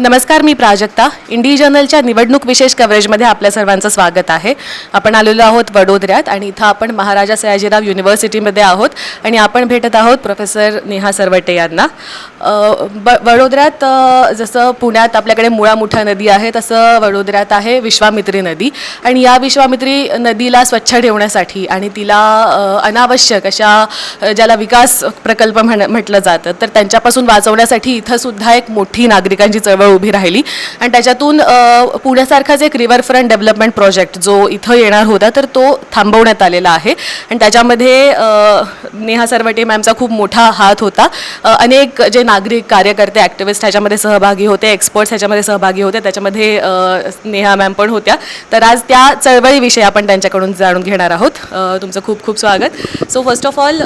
नमस्कार मी प्राजक्ता. इंडी जर्नलच्या निवडणूक विशेष कव्हरेजमध्ये आपल्या सर्वांचं स्वागत आहे. आपण आलेलो आहोत वडोदऱ्यात आणि इथं आपण महाराजा सयाजीराव युनिव्हर्सिटीमध्ये आहोत आणि आपण भेटत आहोत प्रोफेसर नेहा सरवटे यांना. ब वडोदऱ्यात जसं पुण्यात आपल्याकडे मुळा नदी आहे तसं वडोदऱ्यात आहे विश्वामित्री नदी. आणि या विश्वामित्री नदीला स्वच्छ ठेवण्यासाठी आणि तिला अनावश्यक अशा ज्याला विकास प्रकल्प म्हण म्हटलं जातं तर त्यांच्यापासून वाचवण्यासाठी इथं सुद्धा एक मोठी नागरिकांची चळवळ उभी राहिली. आणि त्याच्यातून पुण्यासारखाच एक रिव्हरफ्रंट डेव्हलपमेंट प्रोजेक्ट जो इथं येणार होता तर तो थांबवण्यात आलेला आहे. आणि त्याच्यामध्ये नेहा सरवटे मॅमचा खूप मोठा हात होता. अनेक जे नागरिक कार्यकर्ते ॲक्टिव्हिस्ट ह्याच्यामध्ये सहभागी होते एक्सपर्ट्स ह्याच्यामध्ये सहभागी होते त्याच्यामध्ये नेहा मॅम पण होत्या. तर आज त्या चळवळीविषयी आपण त्यांच्याकडून जाणून घेणार आहोत. तुमचं खूप खूप स्वागत. सो फर्स्ट ऑफ ऑल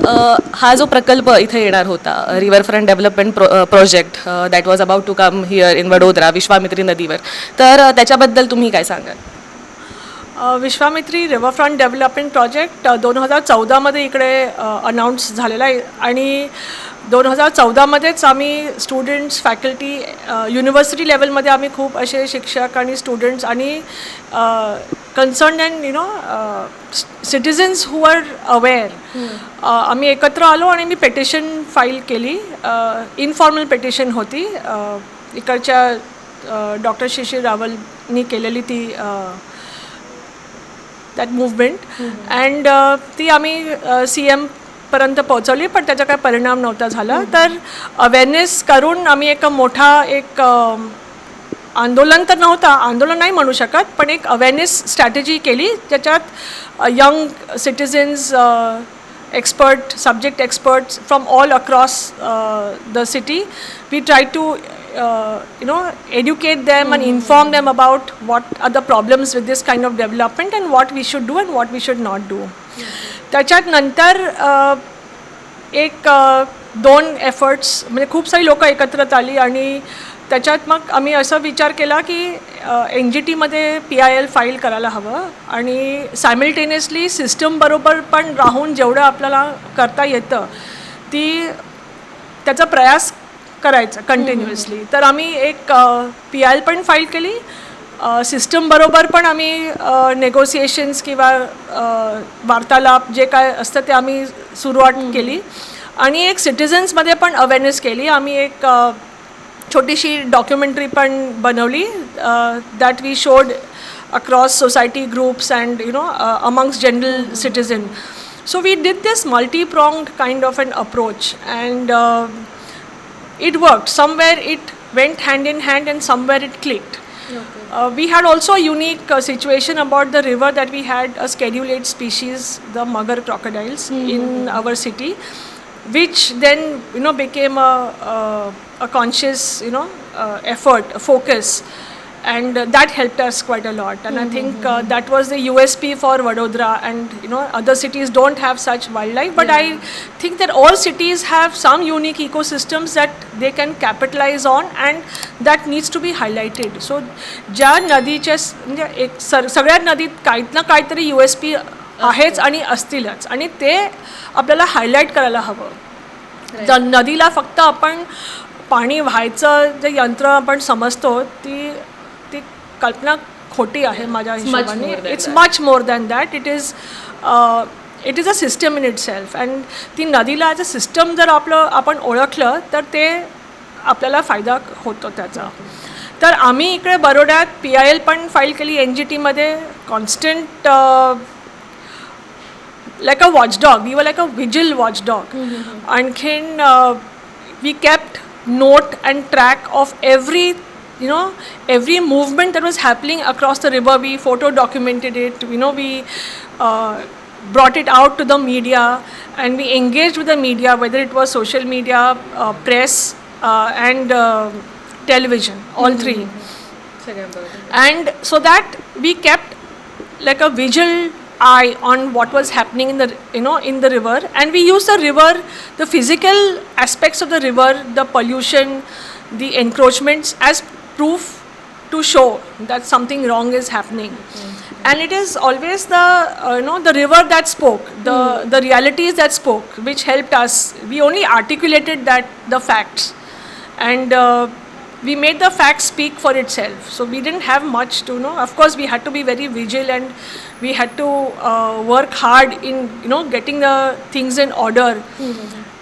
हा जो प्रकल्प इथे येणार होता riverfront development pro project that was about to come here in Vadodara Vishwamitri नदीवर. तर त्याच्याबद्दल तुम्ही काय सांगाल? विश्वामित्री रिव्हरफ्रंट डेव्हलपमेंट प्रोजेक्ट दोन हजार चौदामध्ये इकडे अनाऊन्स झालेला आहे. आणि दोन हजार चौदामध्येच आम्ही स्टुडंट्स फॅकल्टी युनिव्हर्सिटी लेवलमध्ये आम्ही खूप असे शिक्षक आणि स्टुडंट्स आणि concern and you know citizens who are aware आम्ही एकत्र आलो आणि मी पेटिशन फाईल केली. इनफॉर्मल पेटिशन होती. अ, इकडच्या डॉक्टर शिशिर रावलनी केलेली ती दॅट मुवमेंट अँड ती आम्ही सी एम पर्यंत पोहोचवली पण त्याचा काही परिणाम नव्हता झाला. तर अवेअरनेस करून आम्ही एक मोठा एक आंदोलन तर नव्हता आंदोलन नाही म्हणू शकत पण एक अवेअरनेस स्ट्रॅटेजी केली ज्याच्यात young citizens expert subject experts from all across the city we try to you know educate them and inform them about what are the problems with this kind of development and what we should do and what we should not do. त्याच्यात नंतर अ, एक अ, दोन efforts म्हणजे खूप सारी लोकं एकत्रित आली आणि त्याच्यात मग आम्ही असा विचार केला की एन जी टीमध्ये पी आय एल फाईल करायला हवं आणि सायमल्टेनियसली सिस्टमबरोबर पण राहून जेवढं आपल्याला करता येतं ती त्याचा प्रयास करायचा कंटिन्युअसली तर आम्ही एक पी आय एल पण फाईल केली. सिस्टमबरोबर पण आम्ही नेगोसिएशन्स किंवा वार्तालाप जे काय असतं ते आम्ही सुरुवात केली. आणि एक सिटिझन्समध्ये पण अवेअरनेस केली. आम्ही एक छोटीशी डॉक्युमेंटरी पण बनवली that we showed across society groups and you know amongst general citizen so we did this multi pronged kind of an approach and it worked. Somewhere it went hand in hand and somewhere it clicked. Uh, we had also a unique uh, situation about the river that we had a schedule 8 species, the mugger crocodiles, in our city, which then you know became a, a, a conscious you know uh, effort, a focus, and uh, that helped us quite a lot. And I think uh, that was the USP for Vadodara, and you know other cities don't have such wildlife, but I think that all cities have some unique ecosystems that they can capitalize on, and that needs to be highlighted. So ज्या नदीच्या म्हणजे एक sir सगळ्या नदीत काहीत ना काहीतरी U S P आहेच आणि असतीलच आणि ते आपल्याला हायलाईट करायला हवं ज- नदीला फक्त आपण पाणी व्हायचं जे यंत्र आपण समजतो ती कल्पना खोटी आहे माझ्या हिशोबाने it's. Much more than that it is it is a system in itself and ती नदीला ॲज अ सिस्टम जर आपलं आपण ओळखलं तर ते आपल्याला फायदा होतो त्याचा तर आम्ही इकडे बरोड्यात पी आय एल पण फाईल केली एन जी टीमध्ये constant like a watchdog. We were like a vigil watchdog. आणखीन we kept note and track of every you know every movement that was happening across the river. We photo documented it. You know we uh, brought it out to the media and we engaged with the media, whether it was social media, uh, press, uh, and uh, television, all three and so that we kept like a vigil eye on what was happening in the you know in the river and we used the river the physical aspects of the river the pollution the encroachments as proof to show that something wrong is happening and it is always the uh, you know the river that spoke the the realities that spoke which helped us we only articulated that the facts and uh, we made the facts speak for itself. So we didn't have much to know. Of course, we had to be very vigilant. And we had to uh, work hard in you know getting the things in order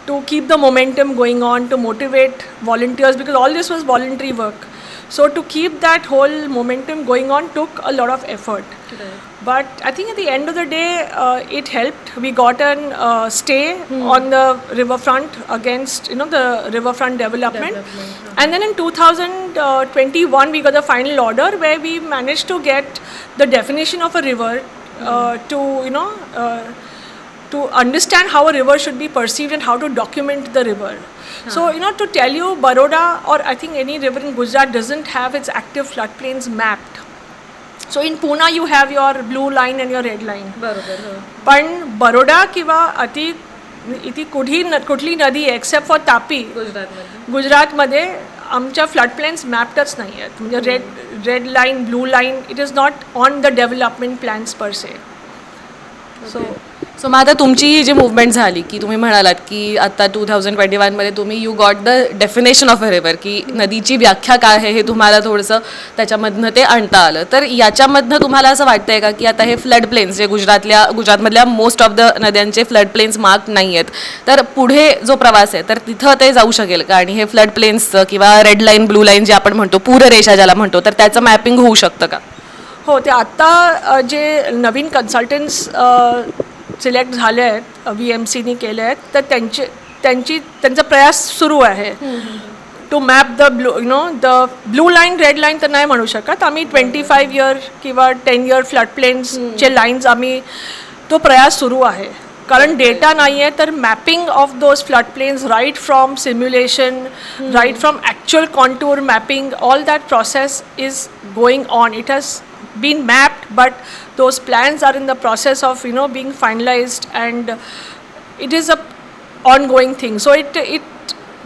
to keep the momentum going on, to motivate volunteers because all this was voluntary work. So to keep that whole momentum going on took a lot of effort. But I think at the end of the day, uh, it helped. We got an uh, stay on the riverfront against you know the riverfront development, and then in 2021 we got the final order where we managed to get the definition of a river uh, to you know Uh, to understand how a river should be perceived and how to document the river. So, you know, to tell you, Baroda or I think any river in Gujarat doesn't have its active floodplains mapped. So, in Pune, you have your blue line and your red line. बरोबर हो. पण बरोडा किंवा अति इथे कुठली न कुठली नदी एक्सेप्ट फॉर तापी गुजरातमध्ये गुजरातमध्ये आमच्या फ्लडप्लेन्स मॅप्डच नाही आहेत म्हणजे red red line blue line it is not on the development plans per se so so मग आता तुमची ही जी मुवमेंट झाली की तुम्ही म्हणालात की आता टू थाउजंड ट्वेंटी वनमध्ये तुम्ही you got the definition of a river की नदीची व्याख्या काय आहे हे तुम्हाला थोडंसं त्याच्यामधनं ते आणता आलं. तर याच्यामधनं तुम्हाला असं वाटतंय का की आता हे फ्लड प्लेन्स जे गुजरातल्या गुजरातमधल्या मोस्ट ऑफ द नद्यांचे फ्लड प्लेन्स मार्क नाही आहेत. तर पुढे जो प्रवास आहे तर तिथं ते जाऊ शकेल का? आणि हे फ्लड प्लेन्सचं किंवा रेड लाईन ब्लू लाईन जे आपण म्हणतो पूररेषा ज्याला म्हणतो तर त्याचं मॅपिंग होऊ शकतं का? हो ते आत्ता जे नवीन कन्सल्टन्स सिलेक्ट झाले आहेत व्ही एम सीनी केले आहेत तर त्यांचे त्यांची त्यांचा प्रयास सुरू आहे. To map the blue you know the blue line red line तर नाही म्हणू शकत. आम्ही ट्वेंटी फाईव्ह इयर किंवा टेन इयर फ्लड प्लेन्सचे लाईन्स आम्ही तो प्रयास सुरू आहे. कारण डेटा नाही आहे तर mapping of those flood plains right from simulation right from actual contour mapping all that process is going on it has been mapped but those plans are in the process of you know being finalized and it is a ongoing thing. So it it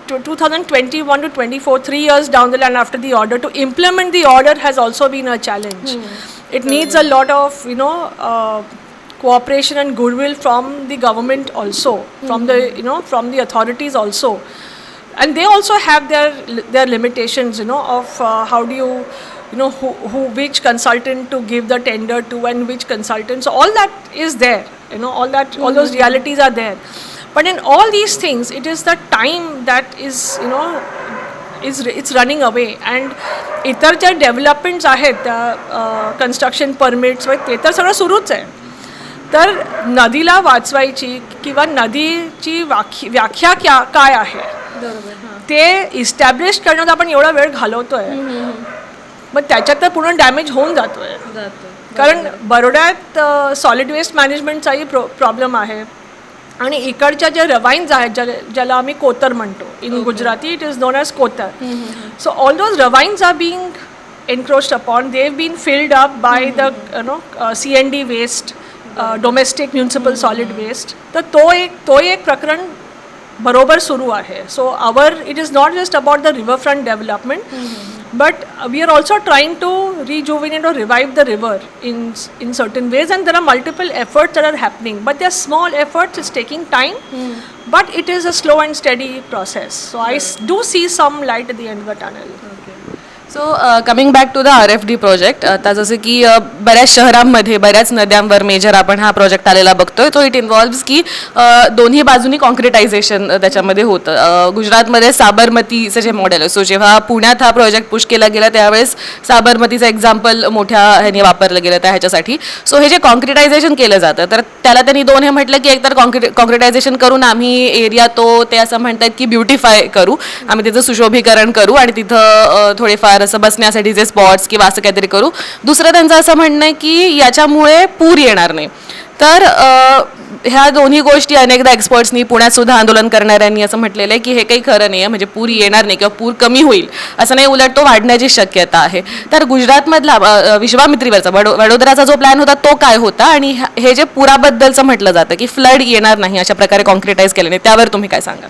2021 to 24 three years down the line after the order to implement the order has also been a challenge. It needs a lot of you know uh, cooperation and goodwill from the government also from the you know from the authorities also. And they also have their their limitations you know of uh, how do you you know who, who which consultant to give the tender to and which consultant so all that is there you know all that all those realities are there but in all these things it is the time that is you know is it's running away and इतर ज्या developments आहेत त्या construction permits ते तर सगळं सुरूच आहे तर नदीला वाचवायची किंवा नदीची व्याख्या व्याख्या क्या काय आहे ते इस्टॅब्लिश करण्यात आपण एवढा वेळ घालवतोय मग त्याच्यात तर पूर्ण डॅमेज होऊन जातोय. कारण बरोड्यात सॉलिड वेस्ट मॅनेजमेंटचाही प्रो प्रॉब्लेम आहे. आणि इकडच्या ज्या रवाईन्स आहेत ज्याला ज्याला आम्ही कोतर म्हणतो in Gujarati it is known as kotar. So all those ravines are being encroached upon. They've been filled up by the you know uh, CND waste, uh, domestic municipal solid waste. तर तो एक तो एक प्रकरण बरोबर सुरू आहे. So our it is not just about the riverfront development But we are also trying to rejuvenate or revive the river in, in certain ways, and there are multiple efforts that are happening. But they are small efforts, it's taking time, mm. but it is a slow and steady process. So right. I do see some light at the end of the tunnel. Okay. So coming back to the R F D project आता जसं की uh, बऱ्याच शहरांमध्ये बऱ्याच नद्यांवर major आपण हा project आलेला बघतोय. तो इट इन्व्हॉल्व्स की uh, दोन्ही बाजूनी कॉन्क्रिटायझेशन uh, त्याच्यामध्ये होतं. गुजरातमध्ये साबरमतीचं जे मॉडेल आहे सो जेव्हा पुण्यात हा प्रोजेक्ट पुश केला गेला त्यावेळेस साबरमतीचं एक्झाम्पल मोठ्या ह्याने वापरलं गेलं त्या ह्याच्यासाठी. सो हे जे कॉन्क्रिटायझेशन केलं जातं तर त्याला त्यांनी दोन हे म्हटलं की एकतर कॉन्क्रि कॉन्क्रिटायझेशन करून आम्ही एरिया तो ते असं म्हणतात की ब्युटिफाय करू. आम्ही त्याचं सुशोभीकरण करू आणि तिथं थोडेफार असं बसण्यासाठीचे स्पॉट्स किंवा असं काहीतरी करू. दुसरं त्यांचं असं म्हणणं आहे की याच्यामुळे पूर येणार नाही. तर ह्या दोन्ही गोष्टी अनेकदा एक्सपर्ट्सनी पुण्यात सुद्धा आंदोलन करणाऱ्यांनी असं म्हटलेलं आहे की हे काही खरं नाही आहे म्हणजे पूर येणार नाही किंवा पूर कमी होईल असं नाही उलट तो वाढण्याची शक्यता आहे. तर गुजरातमधला विश्वामित्रीवरचा वडो वडोदराचा जो प्लॅन होता तो काय होता? आणि हे जे पुराबद्दलचं म्हटलं जातं की फ्लड येणार नाही अशा प्रकारे कॉन्क्रिटाईज केल्याने त्यावर तुम्ही काय सांगा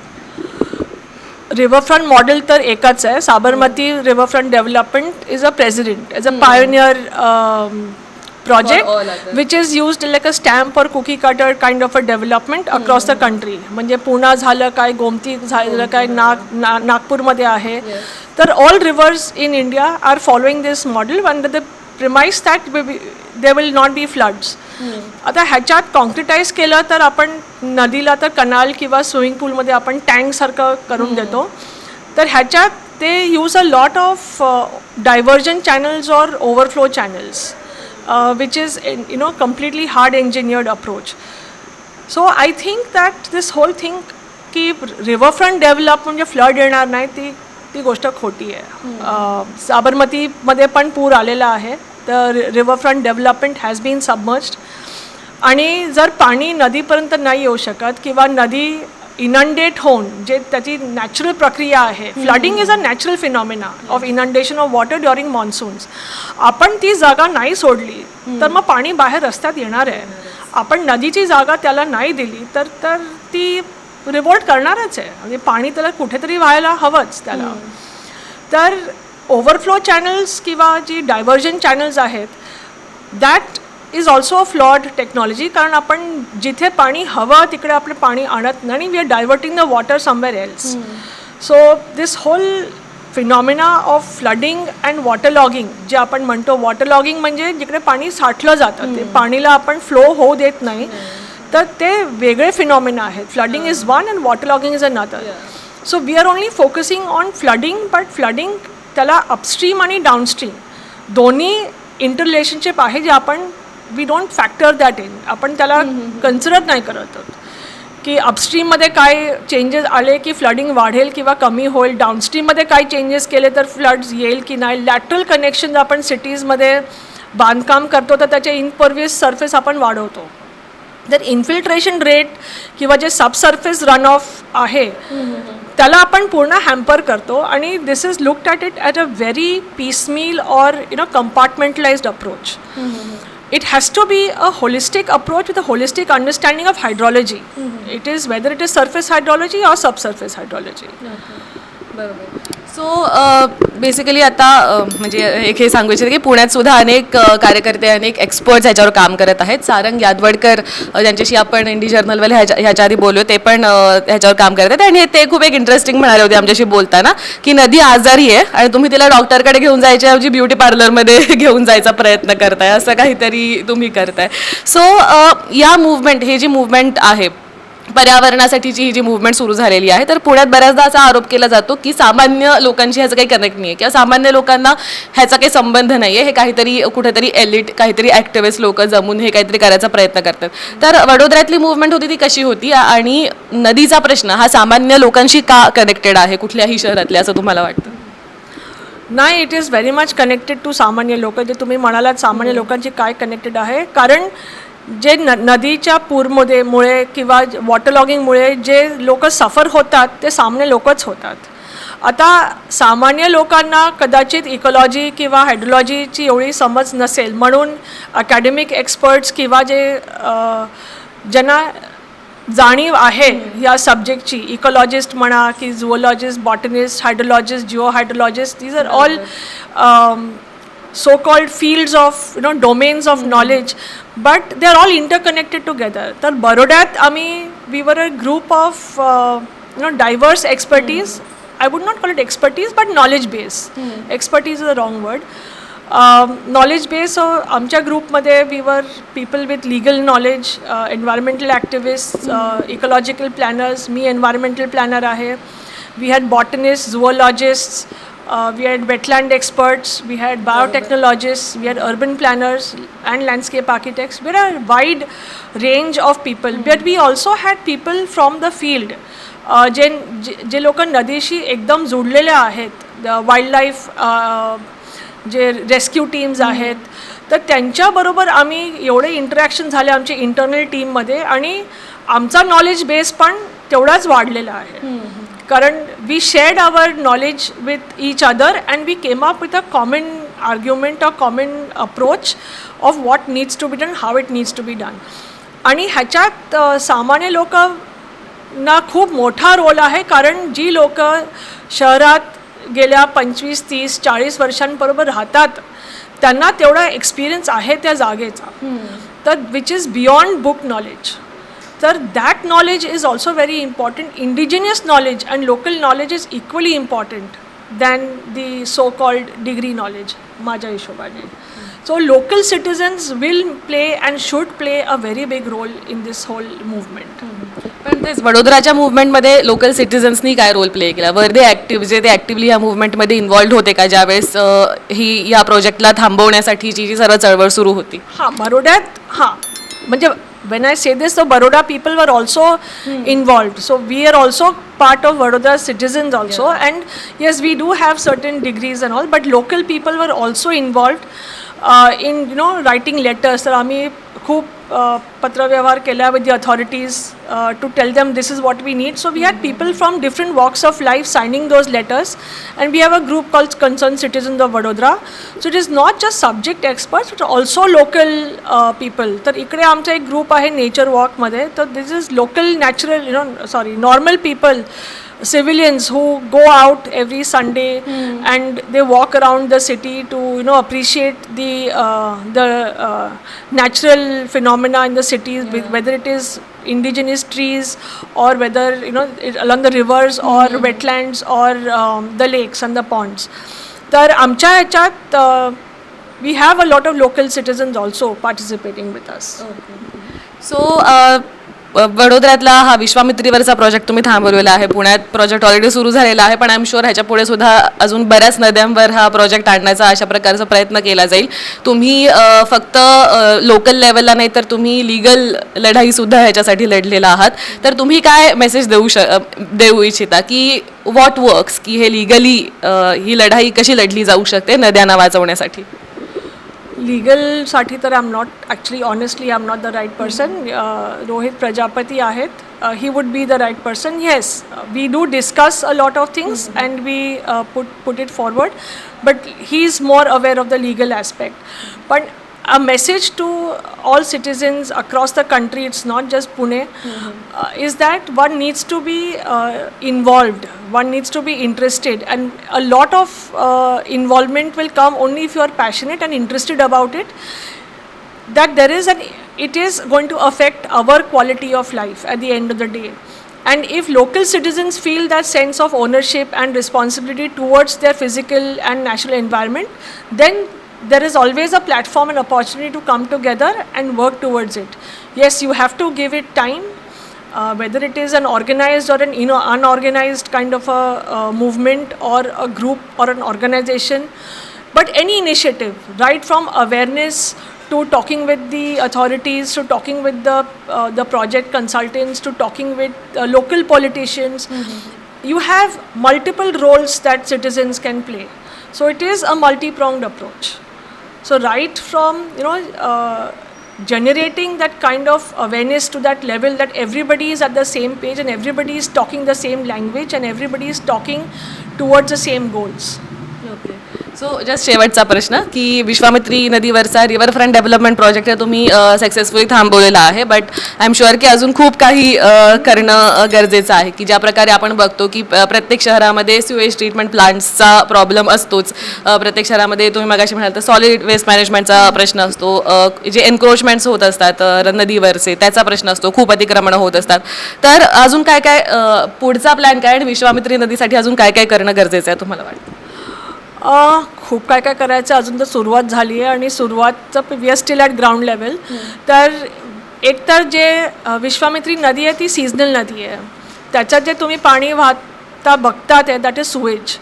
रिव्हरफ्रंट मॉडेल तर एकच आहे. Sabarmati riverfront development is a precedent as a pioneer others. which is used like a stamp or cookie cutter kind of a development across the country. म्हणजे पुणा झालं काय गोमती झालं काय नाग ना नागपूरमध्ये आहे. तर all rivers in India are following this model under the premise that they will not be floods आता ह्याच्यात कॉन्क्रिटाईज केलं तर आपण नदीला तर कनाल किंवा स्विमिंग पूलमध्ये आपण टँकसारखं करून देतो. तर ह्याच्यात ते use a lot of diversion channels or overflow channels which is you know completely hard engineered approach so I think that this whole think की रिव्हरफ्रंट डेव्हलप म्हणजे फ्लड येणार नाही ती ती गोष्ट खोटी आहे. अ, साबरमतीमध्ये पण पूर आलेला आहे. तर riverfront development has been submerged आणि जर पाणी नदीपर्यंत नाही येऊ शकत किंवा नदी इनंडेट होऊन जे त्याची नॅचरल प्रक्रिया आहे flooding is a natural phenomena of inundation of water during monsoons आपण ती जागा नाही सोडली तर मग पाणी बाहेर रस्त्यात येणार आहे. आपण नदीची जागा त्याला नाही दिली तर तर ती रिवोल्ट करणारच आहे. म्हणजे पाणी त्याला कुठेतरी व्हायला हवंच त्याला. तर ओव्हरफ्लो चॅनल्स किंवा जी डायव्हर्जन चॅनल्स आहेत that is also a flawed technology कारण आपण जिथे पाणी हवं तिकडे आपलं पाणी आणत नाही आणि we are diverting the water somewhere else so this whole phenomena of flooding and water logging जे आपण म्हणतो वॉटर लॉगिंग म्हणजे जिकडे पाणी साठलं जातं ते पाणीला आपण फ्लो होऊ देत नाही. तर ते वेगळे फिनॉमिना आहेत. Flooding is one and water logging is another so we are only focusing on flooding but flooding त्याला अपस्ट्रीम आणि डाऊनस्ट्रीम दोन्ही इंटररिलेशनशिप आहे जे आपण we don't factor that in आपण त्याला कन्सिडर नाही करत आहोत. की अपस्ट्रीममध्ये काय चेंजेस आले की फ्लडिंग वाढेल किंवा कमी होईल डाऊनस्ट्रीममध्ये काय चेंजेस केले तर फ्लड्स येईल की नाही लॅटरल कनेक्शन आपण सिटीजमध्ये बांधकाम करतो तर त्याचे इनपर्वियस सरफेस आपण वाढवतो. तर इन्फिल्ट्रेशन रेट किंवा जे सबसर्फेस रन ऑफ आहे त्याला आपण पूर्ण हॅम्पर करतो आणि this is looked at it at a very piecemeal or you know compartmentalised approach it has to be a holistic approach with a holistic understanding of hydrology. Mm-hmm. It is whether it is surface hydrology or subsurface hydrology. So basically आता म्हणजे एक हे सांगू इच्छिते की पुण्यात सुद्धा अनेक कार्यकर्ते अनेक एक्सपर्ट्स ह्याच्यावर काम करत आहेत. सारंग यादवडकर ज्यांच्याशी आपण इंडी जर्नलवाले ह्याच्या ह्याच्या आधी बोललो ते पण ह्याच्यावर काम करत आहेत. आणि ते खूप एक इंटरेस्टिंग म्हणाले होते आमच्याशी बोलताना की नदी आजारी आहे आणि तुम्ही तिला डॉक्टरकडे घेऊन जायच्या ऐवजी ब्युटी पार्लरमध्ये घेऊन जायचा प्रयत्न करताय. असं काहीतरी तुम्ही करताय. सो या मुवमेंट हे जी मुवमेंट आहे पर्यावरणासाठीची ही जी मुवमेंट सुरू झालेली आहे तर पुण्यात बऱ्याचदा असा आरोप केला जातो की सामान्य लोकांशी ह्याचं काही कनेक्ट नाही आहे किंवा सामान्य लोकांना ह्याचा काही संबंध नाही आहे हे काहीतरी कुठेतरी एलिट काहीतरी ॲक्टिव्हिस्ट लोक जमून हे काहीतरी करायचा प्रयत्न करतात. तर वडोदऱ्यातली मुवमेंट होती ती कशी होती? आणि नदीचा प्रश्न हा सामान्य लोकांशी का कनेक्टेड आहे? कुठल्याही शहरातल्या असं तुम्हाला वाटतं? नाही it is very much connected to सामान्य लोक. जे तुम्ही म्हणालात सामान्य लोकांची काय कनेक्टेड आहे? कारण जे न नदीच्या पूरमध्ये मुळे किंवा वॉटर लॉगिंगमुळे जे लोक सफर होतात ते सामान्य लोकच होतात. आता सामान्य लोकांना कदाचित इकॉलॉजी किंवा हायड्रोलॉजीची एवढी समज नसेल. म्हणून अकॅडमिक एक्सपर्ट्स किंवा जे ज्यांना जाणीव आहे या सब्जेक्टची इकॉलॉजिस्ट म्हणा की zoologist botanist hydrologist geohydrologist these are all so called fields of you know domains of knowledge. But they are all interconnected together तर बरोड्यात आम्ही we were a group of uh, you know diverse expertise I would not call it expertise but knowledge base expertise is a wrong word knowledge base आमच्या ग्रुपमध्ये we were people with legal knowledge environmental activist ecological planners me environmental planner आहे we had botanist zoologists Uh, we had wetland experts, we had biotechnologists, we had urban planners and landscape architects. We had a wide range of people, but we also had people from the field. Uh, जे जे- लोक नदीशी एकदम जोडलेले आहेत wild life जे rescue teams आहेत तर त्यांच्याबरोबर आम्ही एवढे इंटरॅक्शन झाले आमच्या इंटरनल टीममध्ये आणि आमचा नॉलेज बेस पण तेवढाच वाढलेला आहे कारण we shared our knowledge with each other and we came up with a common argument a common approach of what needs to be done how it needs to be done आणि ह्याच्यात सामान्य लोक ना खूप मोठा रोल आहे कारण जी लोक शहरात गेल्या पंचवीस तीस चाळीस वर्षांबरोबर राहतात त्यांना तेवढा एक्सपिरियन्स आहे त्या जागेचा. तर which is beyond book knowledge तर that knowledge is also very important indigenous knowledge and local knowledge is equally important than the so called degree knowledge माझ्या हिशोबाने so local citizens will play and should play a very big role in this whole movement पण तेच वडोदराच्या मुवमेंटमध्ये local सिटिझन्सनी काय role play केला? वर दे active जे ते actively या मुवमेंटमध्ये इन्वॉल्ड होते का ज्यावेळेस ही या प्रोजेक्टला थांबवण्यासाठीची जी सर्व चळवळ सुरू होती? हां बरोड्यात हां म्हणजे when I say this the Baroda people were also involved so we are also part of Vadodara citizens also and yes we do have certain degrees and all but local people were also involved in you know writing letters तर आम्ही खूप पत्रव्यवहार केला with the authorities to tell them this is what we need so we had people from different walks of life signing those letters and we have a group calls concern citizen the Vadodara so it is not just subject expert but also local people तर इकडे आमचा एक group आहे nature वॉकमध्ये तर this is local natural you know sorry normal people civilians who go out every sunday and they walk around the city to you know appreciate the uh, the uh, natural phenomena in the cities with- whether it is indigenous trees or whether you know it, along the rivers or wetlands or um, the lakes and the ponds तर आमच्या ह्याच्यात we have a lot of local citizens also participating with us so वडोदऱ्यातला हा विश्वामित्रीवरचा project तुम्ही थांबवलेला आहे. पुण्यात project already सुरू झालेला आहे पण आय एम शुअर ह्याच्या पुढे सुद्धा अजून बऱ्याच नद्यांवर हा प्रोजेक्ट आणण्याचा अशा प्रकारचा प्रयत्न केला जाईल. तुम्ही फक्त लोकल लेवलला नाही तर तुम्ही लिगल लढाईसुद्धा ह्याच्यासाठी लढलेला आहात. तर तुम्ही काय मेसेज देऊ श देऊ इच्छिता की व्हॉट वर्क्स की हे लिगली ही लढाई कशी लढली जाऊ शकते नद्यांना वाचवण्यासाठी? लिगलसाठी तर I am not actually honestly I am not the right person Rohit Prajapati आहेत he would be the right person yes we do discuss a lot of things and we put put it forward but he is more aware of the legal aspect पण a message to all citizens across the country it's not just pune uh, is that one needs to be uh, involved one needs to be interested and a lot of uh, involvement will come only if you are passionate and interested about it that there is an it is going to affect our quality of life at the end of the day. And if local citizens feel that sense of ownership and responsibility towards their physical and natural environment then there is always a platform and opportunity to come together and work towards it. Yes you have to give it time uh, whether it is an organized or an you know, unorganized kind of a uh, movement or a group or an organization. But any initiative right from awareness to talking with the authorities to talking with the uh, the project consultants to talking with uh, local politicians you have multiple roles that citizens can play. So it is a multi pronged approach so right from you know uh, generating that kind of awareness to that level that everybody is at the same page and everybody is talking the same language and everybody is talking towards the same goals so just शेवटचा प्रश्न की विश्वामित्री नदीवरचा riverfront development project हे तुम्ही successfully थांबवलेला आहे. But I am sure की अजून खूप काही uh, करणं uh, गरजेचं आहे. की ज्या प्रकारे आपण बघतो की uh, प्रत्येक शहरामध्ये सिवेज ट्रीटमेंट प्लांट्सचा प्रॉब्लेम असतोच. प्रत्येक शहरामध्ये तुम्ही मगाशी म्हणाल तर सॉलिड वेस्ट मॅनेजमेंटचा प्रश्न असतो. जे एन्क्रोचमेंट्स होत असतात नदीवरचे त्याचा प्रश्न असतो. खूप अतिक्रमणं होत असतात. तर अजून काय काय पुढचा प्लॅन काय? आणि विश्वामित्री नदीसाठी अजून काय काय करणं गरजेचं आहे तुम्हाला वाटतं? खूप काय काय करायचं अजून तर सुरुवात झाली आहे आणि सुरुवातचं we are still at ground level तर एकतर जे विश्वामित्री नदी आहे ती सीजनल नदी आहे. त्याच्यात जे तुम्ही पाणी वाहता बघतात आहे दॅट इज सुवेज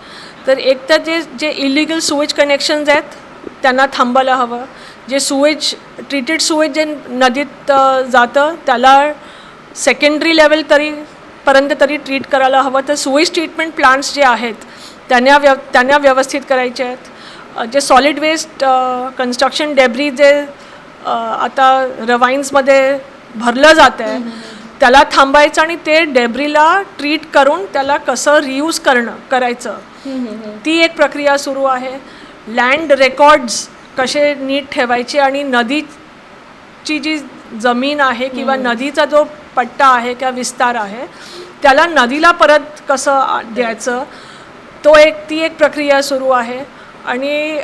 तर एकतर जे जे इलिगल सुवेज कनेक्शन्स आहेत त्यांना थांबायला हवं. जे सुवेज ट्रीटेड सुवेज जे नदीत जातं त्याला सेकंडरी लेवल तरी पर्यंत तरी ट्रीट करायला हवं. तर सुवेज ट्रीटमेंट प्लांट्स जे आहेत त्यांना व्यव त्यांना व्यवस्थित करायचे आहेत. जे सॉलिड वेस्ट कन्स्ट्रक्शन डेब्री जे आता रवाईन्समध्ये भरलं जातं आहे त्याला थांबायचं आणि ते डेब्रीला ट्रीट करून त्याला कसं रियूज करणं करायचं. ती एक प्रक्रिया सुरू आहे. लँड रेकॉर्ड्स कसे नीट ठेवायचे आणि नदीची जी जमीन आहे किंवा नदीचा जो पट्टा आहे किंवा विस्तार आहे त्याला नदीला परत कसं द्यायचं? तो एक ती एक प्रक्रिया सुरू आहे. आणि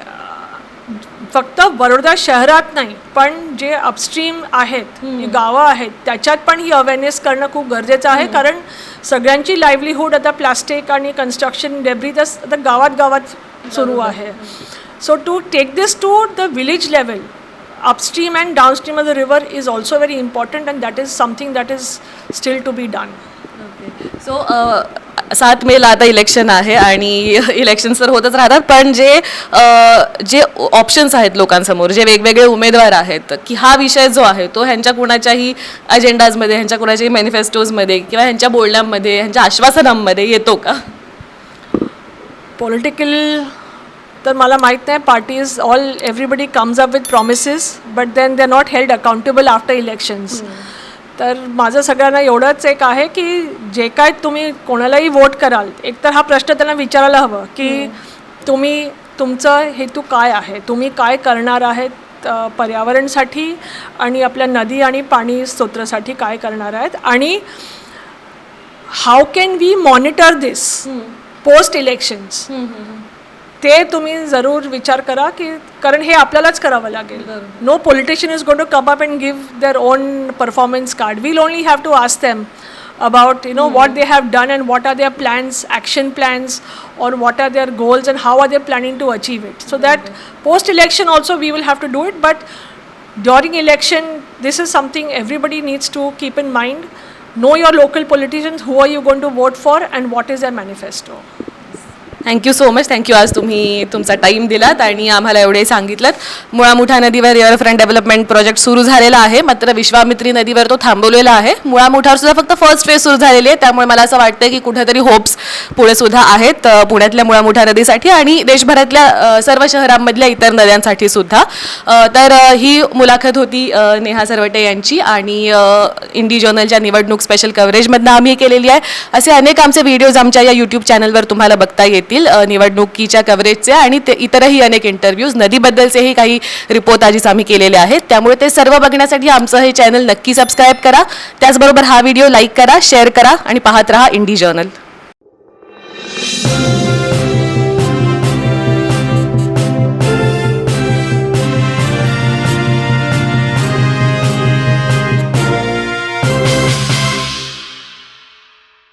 फक्त बडोदा शहरात नाही पण जे अपस्ट्रीम आहेत गावं आहेत त्याच्यात पण ही अवेअरनेस करणं खूप गरजेचं आहे. कारण सगळ्यांची लाईव्हलीहूड आता प्लास्टिक आणि कन्स्ट्रक्शन डेब्री तर आता गावात गावात सुरू आहे. So to take this to the village level upstream and downstream of the river is also very important and that is something that is still to be done. So सात मेला आता election आहे आणि इलेक्शन्स तर होतच राहतात पण जे अ, जे ऑप्शन्स आहेत लोकांसमोर जे वेगवेगळे उमेदवार आहेत की हा विषय जो आहे तो ह्यांच्या कुणाच्याही अजेंडाजमध्ये ह्यांच्या कुणाच्याही मॅनिफेस्टोजमध्ये किंवा ह्यांच्या बोलण्यामध्ये ह्यांच्या आश्वासनांमध्ये येतो का? पॉलिटिकल तर मला माहीत नाही parties all everybody comes up with promises but then they are not held accountable after elections तर माझं सगळ्यांना एवढंच एक आहे की जे काय तुम्ही कोणालाही वोट कराल एक तर हा प्रश्न त्यांना विचारायला हवं की तुम्ही तुमचं हेतू काय आहे? तुम्ही काय करणार आहेत पर्यावरणसाठी आणि आपल्या नदी आणि पाणी स्तोत्रासाठी काय करणार आहेत? आणि how can we monitor this post elections ते तुम्ही जरूर विचार करा की कारण हे आपल्यालाच करावं लागेल no politician is going to come up and give their own performance card we'll only have to ask them about you know what they have done and what are their plans action plans or what are their goals and how are they planning to achieve it so that post election also we will have to do it but during election this is something everybody needs to keep in mind know your local politicians who are you going to vote for and what is their manifesto Thank you so much thank you आज तुम्ही तुमचा time दिलात आणि आम्हाला एवढे सांगितलं मुळामुठा नदीवर riverfront development project सुरू झालेला आहे. मात्र विश्वामित्री नदीवर तो थांबवलेला आहे. मुळामुठावर सुद्धा फक्त फर्स्ट फेज सुरू झालेली आहे. त्यामुळे मला असं वाटतं की कुठेतरी होप्स पुढे सुद्धा आहेत पुण्यातल्या मुळामुठा नदीसाठी आणि देशभरातल्या सर्व शहरांमधल्या इतर नद्यांसाठी सुद्धा. तर ही मुलाखत होती नेहा सरवटे यांची आणि इंडी जर्नलच्या निवडणूक स्पेशल कव्हरेजमधनं आम्ही केलेली आहे. असे अनेक आमचे व्हिडिओज आमच्या या यूट्यूब चॅनलवर तुम्हाला बघता येतील निवडणुकीच्या कव्हरेजचे आणि ते इतरही अनेक इंटरव्ह्यूज नदीबद्दलचेही काही रिपोर्ट रिपोर्टाजीस आम्ही केलेले आहेत. त्यामुळे ते सर्व बघण्यासाठी आमचं हे चॅनल नक्की सबस्क्राईब करा. त्याचबरोबर हा व्हिडिओ लाईक करा शेअर करा आणि पाहत रहा इंडी जर्नल